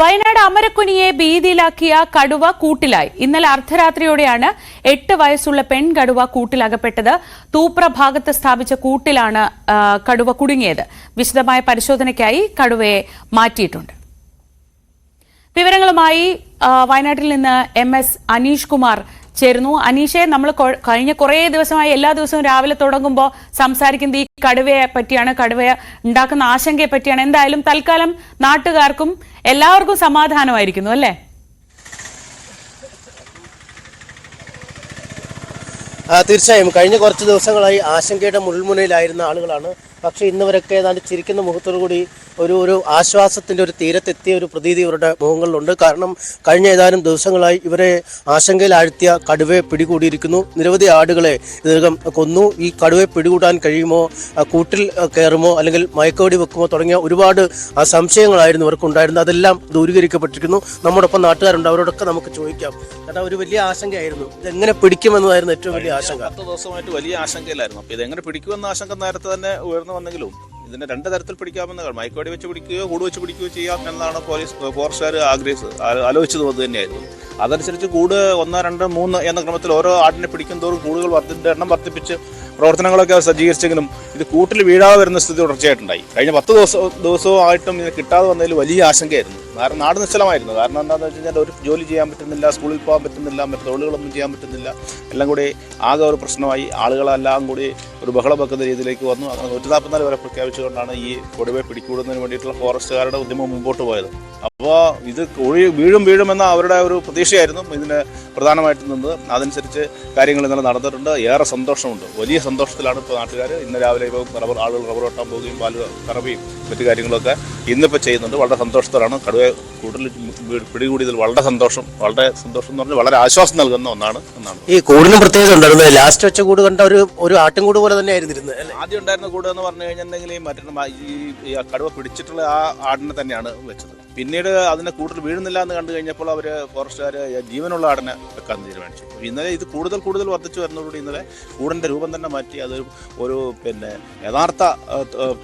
വയനാട് അമരക്കുനിയെ ഭീതിയിലാക്കിയ കടുവ കൂട്ടിലായി. ഇന്നലെ അർദ്ധരാത്രിയോടെയാണ് എട്ട് വയസ്സുള്ള പെൺ കടുവ കൂട്ടിലകപ്പെട്ടത്. തൂപ്ര ഭാഗത്ത് സ്ഥാപിച്ച കൂട്ടിലാണ് കടുവ കുടുങ്ങിയത്. വിശദമായ പരിശോധനയ്ക്കായി കടുവയെ മാറ്റിയിട്ടുണ്ട്. വിവരങ്ങളുമായി വയനാട്ടിൽ നിന്ന് എം എസ് അനീഷ് കുമാർ ചേരുന്നു. അനീഷെ നമ്മൾ കഴിഞ്ഞ കുറേ ദിവസമായി എല്ലാ ദിവസവും രാവിലെ തുടങ്ങുമ്പോൾ സംസാരിക്കുന്നത് കടുവയെ പറ്റിയാണ് കടുവയെ ഉണ്ടാക്കുന്ന ആശങ്കയെ പറ്റിയാണ്. എന്തായാലും തൽക്കാലം നാട്ടുകാർക്കും എല്ലാവർക്കും സമാധാനമായിരിക്കുന്നു അല്ലേ? തീർച്ചയായും. കഴിഞ്ഞ കുറച്ച് ദിവസങ്ങളായി ആശങ്കയുടെ മുൾമുനയിലായിരുന്ന ആളുകളാണ് പക്ഷേ ഇന്നുവരൊക്കെ ഏതാണ്ട് ചിരിക്കുന്ന മുഖത്തോടു കൂടി ഒരു ഒരു ആശ്വാസത്തിന്റെ ഒരു തീരത്തെത്തിയ ഒരു പ്രതീതി ഇവരുടെ മുഖങ്ങളിലുണ്ട്. കാരണം കഴിഞ്ഞ ഏതാനും ദിവസങ്ങളായി ഇവരെ ആശങ്കയിലാഴ്ത്തിയ കടുവയെ പിടികൂടിയിരിക്കുന്നു. നിരവധി ആടുകളെ ഇതിനകം കൊന്നു. ഈ കടുവയെ പിടികൂടാൻ കഴിയുമോ കൂട്ടിൽ കയറുമോ അല്ലെങ്കിൽ മയക്കോടി വെക്കുമോ തുടങ്ങിയ ഒരുപാട് സംശയങ്ങളായിരുന്നു ഇവർക്കുണ്ടായിരുന്നത്. അതെല്ലാം ദൂരീകരിക്കപ്പെട്ടിരിക്കുന്നു നമ്മോടൊപ്പം നാട്ടുകാരുണ്ട്. അവരോടൊക്കെ നമുക്ക് ചോദിക്കാം. കാരണം ഒരു വലിയ ആശങ്കയായിരുന്നു. ഇതെങ്ങനെ പിടിക്കുമെന്നതായിരുന്നു ഏറ്റവും വലിയ ആശങ്ക. പത്ത് ദിവസമായിട്ട് വലിയ ആശങ്കയിലായിരുന്നു. അപ്പോൾ ഇതെങ്ങനെ പിടിക്കുമെന്ന ആശങ്ക നേരത്തെ തന്നെ ഉയർന്നു വന്നെങ്കിലും ഇതിനെ രണ്ട് തരത്തിൽ പിടിക്കാമെന്ന് മൈക്കോടി വെച്ച് പിടിക്കുകയോ കൂട് വെച്ച് പിടിക്കുകയോ ചെയ്യാം എന്നാണ് പോലീസ് ഫോറസ്റ്റുകാർ ആഗ്രഹിച്ചത് ആലോചിച്ചതും അത് തന്നെയായിരുന്നു. അതനുസരിച്ച് കൂട് ഒന്ന് രണ്ട് മൂന്ന് എന്ന ക്രമത്തിൽ ഓരോ ആടിനെ പിടിക്കും തോറും കൂടുകൾ വർദ്ധിന്റെ എണ്ണം വർദ്ധിപ്പിച്ച് പ്രവർത്തനങ്ങളൊക്കെ സജ്ജീകരിച്ചെങ്കിലും ഇത് കൂട്ടിൽ വീഴാതെ വരുന്ന സ്ഥിതി തുടർച്ചയായിട്ടുണ്ടായി. കഴിഞ്ഞ പത്ത് ദിവസം ദിവസവും ആയിട്ടും ഇത് കിട്ടാതെ വന്നതിൽ വലിയ ആശങ്കയായിരുന്നു. കാരണം നാട് നിശ്ചലമായിരുന്നു. കാരണം എന്താണെന്ന് വെച്ച് കഴിഞ്ഞാൽ ഒരു ജോലി ചെയ്യാൻ പറ്റുന്നില്ല സ്കൂളിൽ പോകാൻ പറ്റുന്നില്ല മറ്റു തൊഴിലുകളൊന്നും ചെയ്യാൻ പറ്റുന്നില്ല. എല്ലാം കൂടി ആകെ ഒരു പ്രശ്നമായി. ആളുകളെല്ലാം കൂടി ഒരു ബഹളം വെക്കുന്ന രീതിയിലേക്ക് വന്നു. അങ്ങനെ നൂറ്റി നാൽപ്പത്തിനാല് വരെ പ്രഖ്യാപിച്ചുകൊണ്ടാണ് ഈ കൊടുവെ പിടികൂടുന്നതിന് വേണ്ടിയിട്ടുള്ള ഫോറസ്റ്റുകാരുടെ ഉദ്യമം മുമ്പോട്ട് പോയത്. അപ്പോൾ ഇത് ഒഴി വീഴും വീഴുമെന്ന അവരുടെ ഒരു പ്രതീക്ഷയായിരുന്നു ഇതിന് പ്രധാനമായിട്ട് നിന്നത് അതനുസരിച്ച് കാര്യങ്ങൾ ഇന്നലെ നടന്നിട്ടുണ്ട്. ഏറെ സന്തോഷമുണ്ട്. വലിയ സന്തോഷത്തിലാണ് ഇപ്പോൾ നാട്ടുകാർ ഇന്ന് രാവിലെ ഇപ്പോൾ റബ്ബർ ആളുകൾ റബ്ബർ വെട്ടാൻ പോവുകയും പാൽ കറവിയും മറ്റു കാര്യങ്ങളൊക്കെ ഇന്നിപ്പോൾ ചെയ്യുന്നുണ്ട്. വളരെ സന്തോഷത്തിലാണ്. കടുവ കൂടുതൽ പിടികൂടിയതിൽ വളരെ സന്തോഷം വളരെ സന്തോഷം എന്ന് പറഞ്ഞാൽ വളരെ ആശ്വാസം നൽകുന്ന ഒന്നാണ് എന്നാണ്. ഈ കൂടിനും പ്രത്യേകത ഉണ്ടായിരുന്നു. ലാസ്റ്റ് വെച്ച കൂട് കണ്ട ഒരു ഒരു ആട്ടിൻകൂട് പോലെ തന്നെ ആയിരുന്നു ആദ്യം ഉണ്ടായിരുന്ന കൂട് എന്ന് പറഞ്ഞു കഴിഞ്ഞിട്ടുണ്ടെങ്കിൽ എന്തെങ്കിലും മറ്റേ ഈ കടുവ പിടിച്ചിട്ടുള്ള ആ ആടിനെ തന്നെയാണ് വെച്ചത്. പിന്നീട് അതിനെ കൂടുതൽ വീഴുന്നില്ല എന്ന് കണ്ടു കഴിഞ്ഞപ്പോൾ അവർ ഫോറസ്റ്റുകാർ ജീവനുള്ള ആടിനെ വെക്കാൻ തീരുമാനിച്ചു. ഇന്നലെ ഇത് കൂടുതൽ കൂടുതൽ വർദ്ധിച്ചു വരുന്നതോടുകൂടി ഇന്നലെ കൂടിന്റെ രൂപം തന്നെ മാറ്റി അത് ഒരു പിന്നെ യഥാർത്ഥ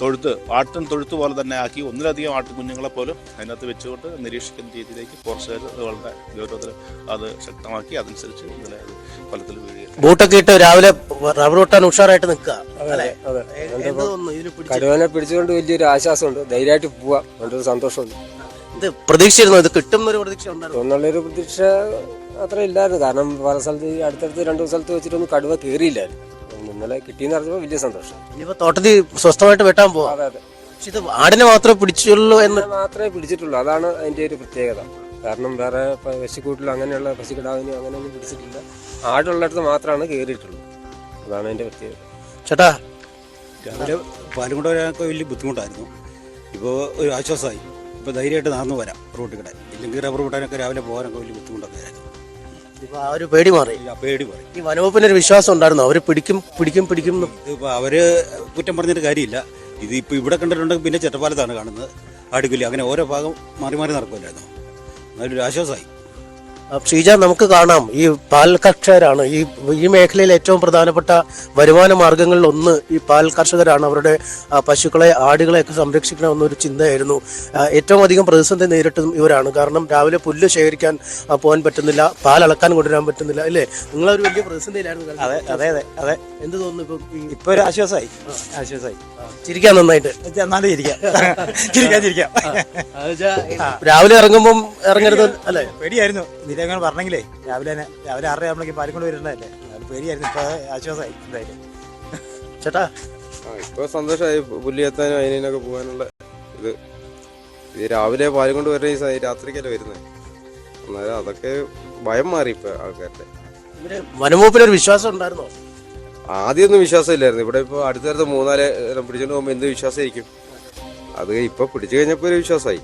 തൊഴുത്ത് ആട്ടിൻ തൊഴുത്ത് പോലെ തന്നെ ആക്കി ഒന്നിലധികം ആട്ടിൻ കുഞ്ഞുങ്ങളെ പോലും അതിനകത്ത് വെച്ചുകൊണ്ട് നിരീക്ഷിക്കുന്ന രീതിയിലേക്ക് ഫോറസ്റ്റുകാർ വളരെ ഗൗരവത്തിൽ അത് ശക്തമാക്കി അതനുസരിച്ച് ഇന്നലെ അത് ഫലത്തിൽ വീഴുകയാണ്. ബൂട്ടൊക്കെ ഇട്ട് രാവിലെ റബ്ബർ വെട്ടാൻ ഉഷാറായിട്ട് നിൽക്കുക. കടുവനെ പിടിച്ചുകൊണ്ട് വലിയൊരു ആശ്വാസമുണ്ട്. ധൈര്യമായിട്ട് പോവാം. നല്ലൊരു സന്തോഷമുണ്ട്. ഇത് പ്രതീക്ഷിച്ചിരുന്നു? ഇത് കിട്ടും ഒരു പ്രതീക്ഷ ഉണ്ടായിരുന്നു. എന്നുള്ളൊരു പ്രതീക്ഷ അത്ര ഇല്ലായിരുന്നു. കാരണം പല സ്ഥലത്ത് ഈ അടുത്തടുത്ത് രണ്ടു സ്ഥലത്ത് വെച്ചിട്ടൊന്നും കടുവ കയറിയില്ലായിരുന്നു ഇന്നലെ കിട്ടിയെന്ന് പറഞ്ഞപ്പോൾ വലിയ സന്തോഷം. ഇനിയിപ്പോ തോട്ടത്തിൽ സ്വസ്ഥമായിട്ട് വെട്ടാൻ പോവാം. അതെ അതെ. പക്ഷെ ഇത് ആടിനെ മാത്രമേ പിടിച്ചുള്ളൂ എന്ന് മാത്രമേ പിടിച്ചിട്ടുള്ളൂ. അതാണ് അതിന്റെ ഒരു പ്രത്യേകത. കാരണം വേറെ പശുക്കൂട്ടിലും അങ്ങനെയുള്ള പശുക്കിടാവിനും അങ്ങനെയൊന്നും പിടിച്ചിട്ടില്ല. ആടുള്ളിടത്ത് മാത്രമാണ് കയറിയിട്ടുള്ളൂ അതാണ് അതിന്റെ പ്രത്യേകത. ചേട്ടാ. രാവിലെ പാലും കൊണ്ട് വരാനൊക്കെ വലിയ ബുദ്ധിമുട്ടായിരുന്നു. ഇപ്പോൾ ഒരു ആശ്വാസമായി. ഇപ്പോൾ ധൈര്യമായിട്ട് നടന്നു വരാം റോട്ടിൽ കൂടെ ഇല്ലെങ്കിൽ റബ്ബർ വെട്ടാനൊക്കെ രാവിലെ പോകാനൊക്കെ വലിയ ബുദ്ധിമുട്ടൊക്കെ ആയിരുന്നു. ഇപ്പൊ ആ ഒരു പേടി മാറി. ആ പേടി മാറി. ഈ വനവകുപ്പിന് ഒരു വിശ്വാസം ഉണ്ടായിരുന്നു? അവർ പിടിക്കും പിടിക്കും പിടിക്കും എന്ന്. ഇതിപ്പോൾ അവർ കുറ്റം പറഞ്ഞിട്ട് കാര്യമില്ല. ഇത് ഇപ്പോൾ ഇവിടെ കണ്ടിട്ടുണ്ടെങ്കിൽ പിന്നെ ചെറ്റപ്പാലത്താണ് കാണുന്നത്. അടുക്കില്ല അങ്ങനെ ഓരോ ഭാഗം മാറി മാറി നടക്കുമല്ലായിരുന്നു നല്ലൊരു ഒരു ആശ്വാസമായി. ഷീജ നമുക്ക് കാണാം ഈ പാൽ കർഷകരാണ് ഈ ഈ മേഖലയിൽ ഏറ്റവും പ്രധാനപ്പെട്ട വരുമാന മാർഗങ്ങളിൽ ഒന്ന് ഈ പാൽ കർഷകരാണ് അവരുടെ പശുക്കളെ ആടുകളെയൊക്കെ സംരക്ഷിക്കണമെന്നൊരു ചിന്തയായിരുന്നു ഏറ്റവും അധികം പ്രതിസന്ധി നേരിട്ടതും ഇവരാണ് കാരണം രാവിലെ പുല്ല് ശേഖരിക്കാൻ പോകാൻ പറ്റുന്നില്ല പാൽ അളക്കാൻ കൊണ്ടുവരാൻ പറ്റുന്നില്ല അല്ലേ നിങ്ങളൊരു വലിയ പ്രതിസന്ധിയിലായിരുന്നു അതെ അതെ അതെ അതെ എന്ത് തോന്നുന്നു ഇപ്പൊ ഈ ഒരു ആശ്വാസമായി ആശ്വാസമായി ചിരിക്കാൻ നന്നായിട്ട് എന്നാലും ചിരിക്കാം ചിരിക്കാം ചിരിക്കാം രാവിലെ ഇറങ്ങുമ്പോൾ ഇറങ്ങരുത് അല്ലേ പേടിയായിരുന്നു ഇതിലെ അങ്ങനെ പറഞ്ഞെങ്കിലേ രാവിലെ തന്നെ രാവിലെ ആറര ആകുമ്പോഴേക്കും പാലും കൊണ്ട് വരുന്നതല്ലേ? അത് പേടിയായിരുന്നു ഇപ്പോൾ ആശ്വാസമായി എന്തായാലും. ചേട്ടാ? ഇപ്പൊ സന്തോഷമായി പുല്ലിയെത്താനും അതിനൊക്കെ പോകാനുള്ള ഇത്. ഇത് രാവിലെ പാലിക്കൊണ്ട് കൊണ്ട് വരുന്ന ഈ രാത്രിക്കല്ലേ വരുന്നത് എന്നാലും അതൊക്കെ ഭയം മാറി ഇപ്പൊ ആൾക്കാരുടെ. വനംവകുപ്പിനൊരു വിശ്വാസം ഉണ്ടായിരുന്നോ? ആദ്യമൊന്നും വിശ്വാസമില്ലായിരുന്നു. ഇവിടെ ഇപ്പൊ അടുത്തടുത്ത് മൂന്നാൽ പിടിച്ചുകൊണ്ട് പിടിച്ചോണ്ട് പോകുമ്പോ എന്ത് വിശ്വാസമായിരിക്കും? അത് ഇപ്പൊ പിടിച്ചു കഴിഞ്ഞപ്പോ ഒരു വിശ്വാസമായി.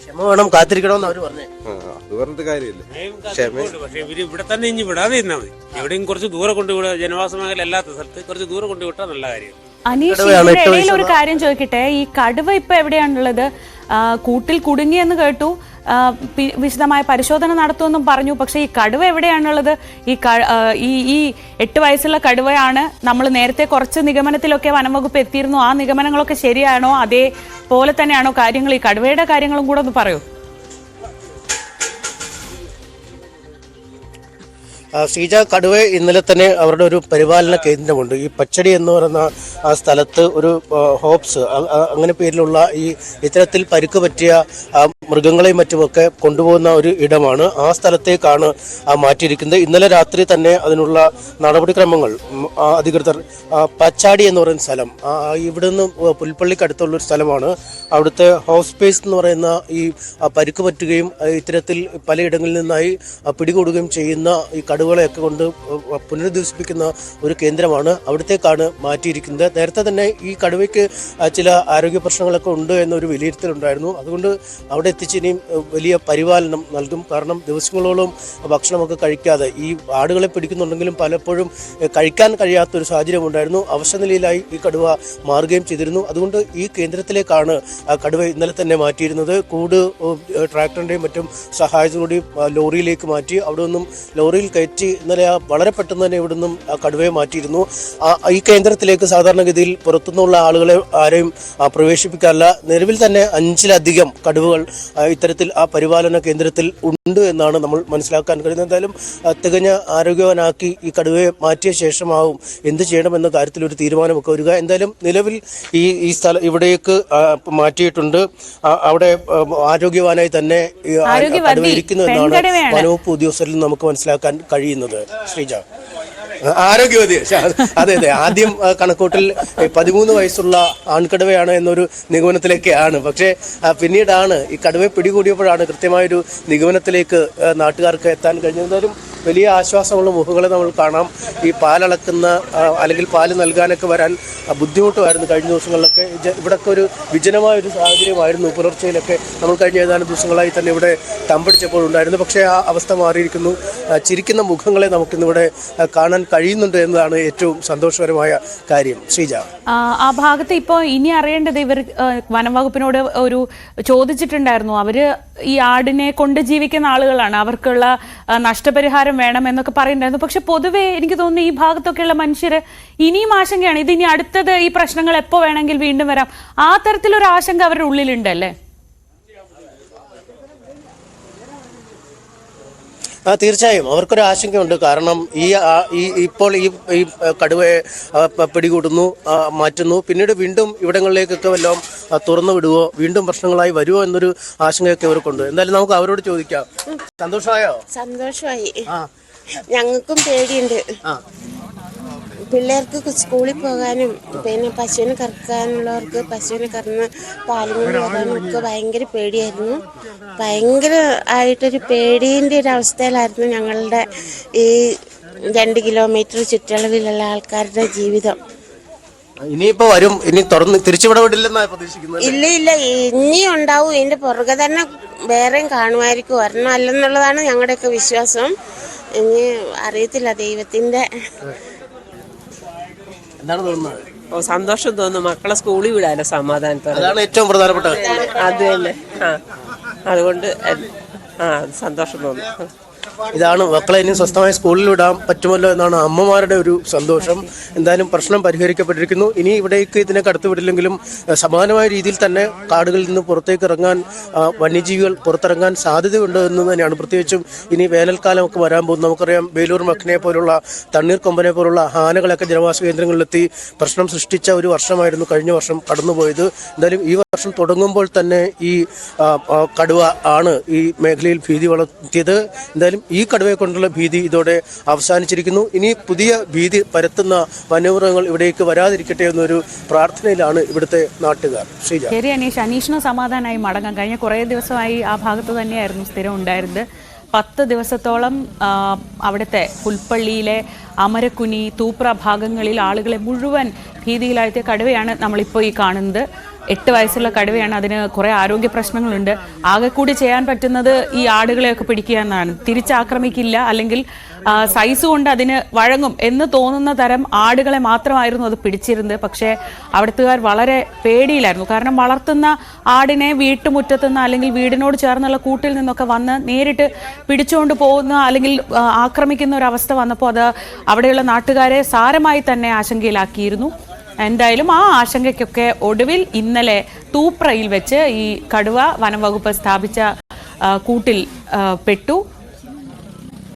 ക്ഷമ വേണം കാത്തിരിക്കണമെന്ന് അവർ പറഞ്ഞേ. ആ അത് പറഞ്ഞിട്ട് കാര്യമില്ല. പക്ഷേ ഇവർ ഇവിടെ തന്നെ ഇനി വിടാതെ ഇരുന്നാ മതി. എവിടെയും കുറച്ച് ദൂരെ കൊണ്ടുവിടുക ജനവാസ മേഖല അല്ലാത്ത സ്ഥലത്ത് കുറച്ച് ദൂരെ കൊണ്ടുവിട്ടാൽ നല്ല കാര്യം. അനീഷ് കടുവയാണ് ഇതിന്റെ എട്ട് ഇടയിൽ ഒരു വയസ്സുള്ള- കാര്യം ചോദിക്കട്ടെ? ഈ കടുവ ഇപ്പൊ എവിടെയാണുള്ളത്? ആ, കൂട്ടിൽ കുടുങ്ങിയെന്ന് കേട്ടു. വിശദമായ പരിശോധന നടത്തുമെന്നും പറഞ്ഞു. പക്ഷേ ഈ കടുവ എവിടെയാണുള്ളത്? ഈ ഈ ഈ എട്ട് വയസ്സുള്ള കടുവയാണ് നമ്മൾ നേരത്തെ കുറച്ച് നിഗമനത്തിലൊക്കെ വനംവകുപ്പ് എത്തിയിരുന്നു. ആ നിഗമനങ്ങളൊക്കെ ശരിയാണോ? അതേപോലെ തന്നെയാണോ കാര്യങ്ങൾ? ഈ കടുവയുടെ കാര്യങ്ങളും കൂടെ ഒന്ന് പറയൂ. ഷീജ കടുവ ഇന്നലെ തന്നെ അവരുടെ ഒരു പരിപാലന കേന്ദ്രമുണ്ട്. ഈ പച്ചടി എന്ന് പറയുന്ന ആ സ്ഥലത്ത് ഒരു ഹോപ്സ് അങ്ങനെ പേരിലുള്ള ഈ ഇത്തരത്തിൽ പരിക്ക് പറ്റിയ മൃഗങ്ങളെയും മറ്റുമൊക്കെ കൊണ്ടുപോകുന്ന ഒരു ഇടമാണ്. ആ സ്ഥലത്തേക്കാണ് മാറ്റിയിരിക്കുന്നത്. ഇന്നലെ രാത്രി തന്നെ അതിനുള്ള നടപടിക്രമങ്ങൾ അധികൃതർ പച്ചാടി എന്ന് പറയുന്ന സ്ഥലം ഇവിടുന്ന് പുൽപ്പള്ളിക്ക് അടുത്തുള്ള ഒരു സ്ഥലമാണ്. അവിടുത്തെ ഹോസ്പേസ് സ്പേസ് എന്ന് പറയുന്ന ഈ പരുക്ക് പറ്റുകയും ഇത്തരത്തിൽ പലയിടങ്ങളിൽ നിന്നായി പിടികൂടുകയും ചെയ്യുന്ന ഈ കടുവകളെയൊക്കെ കൊണ്ട് പുനരുദ്ധിപ്പിക്കുന്ന ഒരു കേന്ദ്രമാണ് അവിടത്തേക്കാണ് മാറ്റിയിരിക്കുന്നത്. നേരത്തെ തന്നെ ഈ കടുവയ്ക്ക് ചില ആരോഗ്യ പ്രശ്നങ്ങളൊക്കെ ഉണ്ട് എന്നൊരു വിലയിരുത്തലുണ്ടായിരുന്നു. അതുകൊണ്ട് അവിടെ എത്തിച്ച് ഇനിയും വലിയ പരിപാലനം നൽകും. കാരണം ദിവസങ്ങളോളം ഭക്ഷണമൊക്കെ കഴിക്കാതെ ഈ ആടുകളെ പിടിക്കുന്നുണ്ടെങ്കിലും പലപ്പോഴും കഴിക്കാൻ കഴിക്കാൻ കഴിയാത്തൊരു സാഹചര്യം ഉണ്ടായിരുന്നു അവശനിലയിലായി ഈ കടുവ മാറുകയും ചെയ്തിരുന്നു. അതുകൊണ്ട് ഈ കേന്ദ്രത്തിലേക്കാണ് കടുവ ഇന്നലെ തന്നെ മാറ്റിയിരുന്നത്. കൂട് ട്രാക്ടറിന്റെയും മറ്റും സഹായത്തോടെ ലോറിയിലേക്ക് മാറ്റി. അവിടെ നിന്നും ലോറിയിൽ കയറ്റി ഇന്നലെ ആ വളരെ പെട്ടെന്ന് തന്നെ ഇവിടെ നിന്നും ആ കടുവയെ മാറ്റിയിരുന്നു. ആ, ഈ കേന്ദ്രത്തിലേക്ക് സാധാരണഗതിയിൽ പുറത്തുനിന്നുള്ള ആളുകളെ ആരെയും പ്രവേശിപ്പിക്കാറില്ല. നിലവിൽ തന്നെ അഞ്ചിലധികം കടുവകൾ ഇത്തരത്തിൽ ആ പരിപാലന കേന്ദ്രത്തിൽ ഉണ്ട് എന്നാണ് നമ്മൾ മനസ്സിലാക്കാൻ കഴിയുന്നത്. എന്തായാലും തികഞ്ഞ ആരോഗ്യവാനാക്കി ഈ കടുവയെ മാറ്റിയ ശേഷമാവും എന്ത് ചെയ്യണമെന്ന കാര്യത്തിൽ ഒരു തീരുമാനമൊക്കെ വരിക. എന്തായാലും നിലവിൽ ഈ ഈ സ്ഥലം ഇവിടേക്ക് മാറ്റിയിട്ടുണ്ട്. അവിടെ ആരോഗ്യവാനായി തന്നെ ഇരിക്കുന്നു എന്നാണ്. വനവകുപ്പ് ഉദ്യോഗസ്ഥരിൽ നിന്ന് നമുക്ക് മനസ്സിലാക്കാൻ കഴിയുന്നത് ശ്രീജ ആരോഗ്യവതി. അതെ അതെ ആദ്യം കണക്കൂട്ടിൽ പതിമൂന്ന് വയസ്സുള്ള ആൺകടുവയാണ് എന്നൊരു നിഗമനത്തിലേക്കാണ്. പക്ഷേ പിന്നീടാണ് ഈ കടുവയെ പിടികൂടിയപ്പോഴാണ് കൃത്യമായൊരു നിഗമനത്തിലേക്ക് നാട്ടുകാർക്ക് എത്താൻ കഴിഞ്ഞതും. വലിയ ആശ്വാസമുള്ള മുഖങ്ങളെ നമ്മൾ കാണാം. ഈ പാലളക്കുന്ന അല്ലെങ്കിൽ പാൽ നൽകാനൊക്കെ വരാൻ ബുദ്ധിമുട്ടുമായിരുന്നു കഴിഞ്ഞ ദിവസങ്ങളിലൊക്കെ. ഇവിടൊക്കെ ഒരു വിജനമായ ഒരു സാഹചര്യമായിരുന്നു. പുലർച്ചയിലൊക്കെ നമ്മൾ കഴിഞ്ഞ ഏതാനും ദിവസങ്ങളായി തന്നെ ഇവിടെ തമ്പടിച്ചപ്പോൾ ഉണ്ടായിരുന്നു. പക്ഷേ ആ അവസ്ഥ മാറിയിരിക്കുന്നു. ചിരിക്കുന്ന മുഖങ്ങളെ നമുക്കിന്നിവിടെ കാണാൻ കഴിയുന്നുണ്ട് എന്നതാണ് ഏറ്റവും സന്തോഷകരമായ കാര്യം. ശ്രീജ. ആ, ഭാഗത്ത് ഇപ്പോൾ ഇനി അറിയേണ്ടത് ഇവർ വനംവകുപ്പിനോട് വനം വകുപ്പിനോട് ഒരു ചോദിച്ചിട്ടുണ്ടായിരുന്നു. അവർ ഈ ആടിനെ കൊണ്ട് ജീവിക്കുന്ന ആളുകളാണ്. അവർക്കുള്ള നഷ്ടപരിഹാരം വേണം എന്നൊക്കെ പറയുന്നുണ്ടായിരുന്നു. പക്ഷെ പൊതുവേ എനിക്ക് തോന്നുന്നു ഈ ഭാഗത്തൊക്കെയുള്ള മനുഷ്യർ ഇനിയും ആശങ്കയാണ്. ഇത് ഇനി അടുത്തത് ഈ പ്രശ്നങ്ങൾ എപ്പോൾ വേണമെങ്കിൽ വീണ്ടും വരാം? ആ തരത്തിലൊരു ആശങ്ക അവരുടെ ഉള്ളിലുണ്ടല്ലേ ആ തീർച്ചയായും. അവർക്കൊരു ആശങ്കയുണ്ട്. കാരണം ഈ ഈ ഇപ്പോൾ ഈ ഈ കടുവയെ പിടികൂടുന്നു മാറ്റുന്നു. പിന്നീട് വീണ്ടും ഇവിടങ്ങളിലേക്കൊക്കെ വല്ലതും തുറന്നു വിടുവോ വീണ്ടും പ്രശ്നങ്ങളായി വരുമോ എന്നൊരു ആശങ്കയൊക്കെ അവർക്കുണ്ട് എന്തായാലും നമുക്ക് അവരോട് ചോദിക്കാം. സന്തോഷമായോ? സന്തോഷമായി. ഞങ്ങൾക്കും പേടിയുണ്ട്. ആ. പിള്ളേർക്ക് സ്കൂളിൽ പോകാനും പിന്നെ പശുവിനെ കറക്കാനുള്ളവർക്ക് പശുവിനെ കറന്ന് പാലും കൊണ്ട് വരാനും ഒക്കെ ഭയങ്കര പേടിയായിരുന്നു. ഭയങ്കര ആയിട്ടൊരു പേടീന്റെ ഒരു അവസ്ഥയിലായിരുന്നു ഞങ്ങളുടെ ഈ രണ്ട് കിലോമീറ്റർ ചുറ്റളവിലുള്ള ആൾക്കാരുടെ ജീവിതം. ഇനിയിപ്പോ വരും. ഇനി തുറന്ന് തിരിച്ചുവിടെ വിടില്ലെന്നാണ് പ്രതീക്ഷിക്കുന്നത് ഇല്ല ഇല്ല. ഇനിയും ഉണ്ടാവും. ഇതിന്റെ പുറകെ തന്നെ വേറെയും കാണുമായിരിക്കും. ഒരെണ്ണം അല്ലെന്നുള്ളതാണ് ഞങ്ങളുടെയൊക്കെ വിശ്വാസം. ഇനി അറിയത്തില്ല ദൈവത്തിന്റെ എന്താണ് തോന്നുന്നത്? ഓ സന്തോഷം തോന്നുന്നു. മക്കളെ സ്കൂളിൽ വിടാനോ സമാധാനത്തോടെ. അതാണ് ഏറ്റവും പ്രധാനപ്പെട്ടത്. അത് തന്നെ. ആ. അതുകൊണ്ട് ആ സന്തോഷം തോന്നുന്നു. ഇതാണ് മക്കളെ ഇനി സ്വസ്ഥമായി സ്കൂളിൽ വിടാൻ പറ്റുമല്ലോ എന്നാണ് അമ്മമാരുടെ ഒരു സന്തോഷം. എന്തായാലും പ്രശ്നം പരിഹരിക്കപ്പെട്ടിരിക്കുന്നു. ഇനി ഇവിടേക്ക് ഇതിനെ കടത്തിവിടില്ലെങ്കിലും സമാനമായ രീതിയിൽ തന്നെ കാടുകളിൽ നിന്ന് പുറത്തേക്ക് ഇറങ്ങാൻ വന്യജീവികൾ പുറത്തിറങ്ങാൻ സാധ്യതയുണ്ട് എന്ന് തന്നെയാണ് പ്രത്യേകിച്ചും ഇനി വേനൽക്കാലം ഒക്കെ വരാൻ പോകുന്നു നമുക്കറിയാം വേലൂർ മക്കനെ പോലുള്ള തണ്ണീർ കൊമ്പനെ പോലുള്ള ആനകളൊക്കെ ജനവാസ കേന്ദ്രങ്ങളിലെത്തി പ്രശ്നം സൃഷ്ടിച്ച ഒരു വർഷമായിരുന്നു കഴിഞ്ഞ വർഷം കടന്നുപോയത്. എന്തായാലും ഈ വർഷം തുടങ്ങുമ്പോൾ തന്നെ ഈ കടുവ ആണ് ഈ മേഖലയിൽ ഭീതി വളർത്തിയത്. എന്തായാലും ഈ കടുവയെ കൊണ്ടുള്ള ഭീതി ഇതോടെ അവസാനിച്ചിരിക്കുന്നു. ഇനി പുതിയ ഭീതി പരത്തുന്ന വന്യമൃഗങ്ങൾ ഇവിടേക്ക് വരാതിരിക്കട്ടെ എന്നൊരു പ്രാർത്ഥനയിലാണ് ഇവിടുത്തെ നാട്ടുകാർ. ശരി അനീഷ്. അനീഷിന് സമാധാനമായി മടങ്ങാൻ കഴിഞ്ഞ കുറേ ദിവസമായി ആ ഭാഗത്ത് തന്നെയായിരുന്നു സ്ഥിരം ഉണ്ടായിരുന്നത്. പത്ത് ദിവസത്തോളം അവിടുത്തെ പുൽപ്പള്ളിയിലെ അമരക്കുനി തൂപ്ര ഭാഗങ്ങളിൽ ആളുകളെ മുഴുവൻ ഭീതിയിലാഴ്ത്തിയ കടുവയാണ് നമ്മളിപ്പോൾ ഈ കാണുന്നത്. എട്ട് വയസ്സുള്ള കടുവയാണ്. അതിന് കുറേ ആരോഗ്യ പ്രശ്നങ്ങളുണ്ട്. ആകെ കൂടി ചെയ്യാൻ പറ്റുന്നത് ഈ ആടുകളെയൊക്കെ പിടിക്കുക എന്നാണ്. തിരിച്ചാക്രമിക്കില്ല. അല്ലെങ്കിൽ സൈസ് കൊണ്ട് അതിന് വഴങ്ങും എന്ന് തോന്നുന്ന തരം ആടുകളെ മാത്രമായിരുന്നു അത് പിടിച്ചിരുന്നത്. പക്ഷേ അവിടുത്തുകാർ വളരെ പേടിയിലായിരുന്നു. കാരണം വളർത്തുന്ന ആടിനെ വീട്ടുമുറ്റത്തുനിന്ന് അല്ലെങ്കിൽ വീടിനോട് ചേർന്നുള്ള കൂട്ടിൽ നിന്നൊക്കെ വന്ന് നേരിട്ട് പിടിച്ചുകൊണ്ട് പോകുന്ന അല്ലെങ്കിൽ ആക്രമിക്കുന്ന ഒരു അവസ്ഥ വന്നപ്പോൾ അത് അവിടെയുള്ള നാട്ടുകാരെ സാരമായി തന്നെ ആശങ്കയിലാക്കിയിരുന്നു. എന്തായാലും ആ ആശങ്കയ്ക്കൊക്കെ ഒടുവിൽ ഇന്നലെ തൂപ്രയിൽ വെച്ച് ഈ കടുവ വനം വകുപ്പ് സ്ഥാപിച്ച കൂട്ടിൽ പെട്ടു.